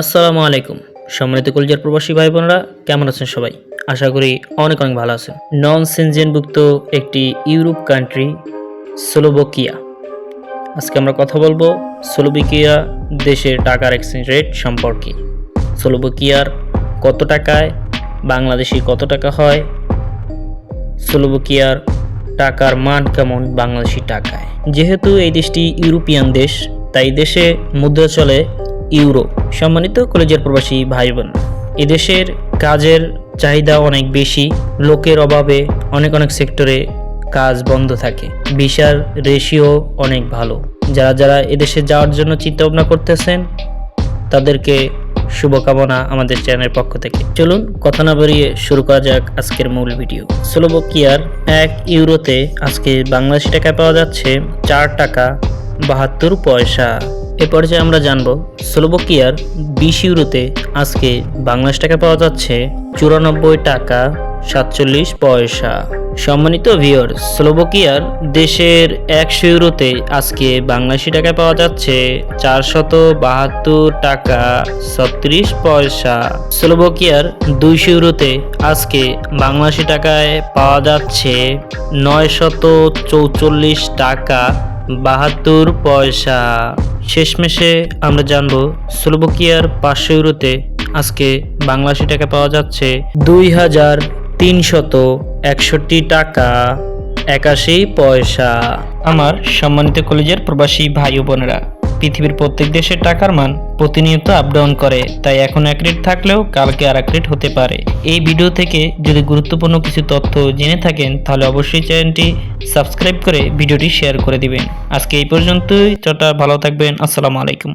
আসসালামু আলাইকুম। সম্মানিত কলজার প্রবাসী ভাই বোনেরা কেমন আছেন সবাই? আশা করি অনেক অনেক ভালো আছেন। নন সেনজেনভুক্ত একটি ইউরোপ কান্ট্রি স্লোভোকিয়া। আজকে আমরা কথা বলব স্লোভোকিয়া দেশের টাকার এক্সচেঞ্জ রেট সম্পর্কে। স্লোভোকিয়ার কত টাকায়, বাংলাদেশি কত টাকা হয়, স্লোভোকিয়ার টাকার মান কেমন বাংলাদেশি টাকায়। যেহেতু এই দেশটি ইউরোপিয়ান দেশ, তাই দেশে মুদ্রা চলে ইউরো সম্মানিত কলেজের প্রবাসী ভাই বোন এদেশের কাজের চাহিদা অনেক বেশি, লোকের অভাবে অনেক অনেক সেক্টরে কাজ বন্ধ থাকে। ভিসার রেশিও অনেক ভালো। যারা যারা এদেশে যাওয়ার জন্য চিন্তা ভাবনা করতেছেন, তাদেরকে শুভকামনা আমাদের চ্যানেলের পক্ষ থেকে। চলুন, কথা না বেরিয়ে শুরু করা যাক আজকের মূল ভিডিও। স্লোভোকিয়ার এক ইউরোতে আজকে বাংলাদেশি টাকায় পাওয়া যাচ্ছে চার টাকা বাহাত্তর পয়সা। এ পর্যায়ে আমরা জানব স্লোভোকিয়ার বিশ ইউরোতে আজকে বাংলাদেশ টাকা পাওয়া যাচ্ছে চুরানব্বই টাকা সাতচল্লিশ পয়সা। সম্মানিত ভিওর স্লোভোকিয়ার দেশের একশো ইউরোতে আজকে বাংলাদেশি টাকায় পাওয়া যাচ্ছে চারশত বাহাত্তর টাকা ছত্রিশ পয়সা। স্লোভোকিয়ার দুইশো ইউরোতে আজকে বাংলাদেশি টাকায় পাওয়া যাচ্ছে নয়শত চৌচল্লিশ টাকা বাহাত্তর পয়সা। শেষমেশে আমরা জানব স্লোভকিয়ার পাঁচশো ইউরোতে আজকে বাংলাদেশি টাকা পাওয়া যাচ্ছে দুই হাজার তিনশত একষট্টি টাকা, একাশি পয়সা। আমার সম্মানিত কলেজের প্রবাসী ভাই বোনেরা পৃথিবীর প্রত্যেক দেশের টাকার মান প্রতিনিয়ত আপ ডাউন করে, তাই এখন এক রেট থাকলেও কালকে আর এক রেট হতে পারে। এই ভিডিও থেকে যদি গুরুত্বপূর্ণ কিছু তথ্য জেনে থাকেন, তাহলে অবশ্যই চ্যানেলটি সাবস্ক্রাইব করে ভিডিওটি শেয়ার করে দিবেন। আজকে এই পর্যন্তই চটা ভালো থাকবেন, আসসালামু আলাইকুম।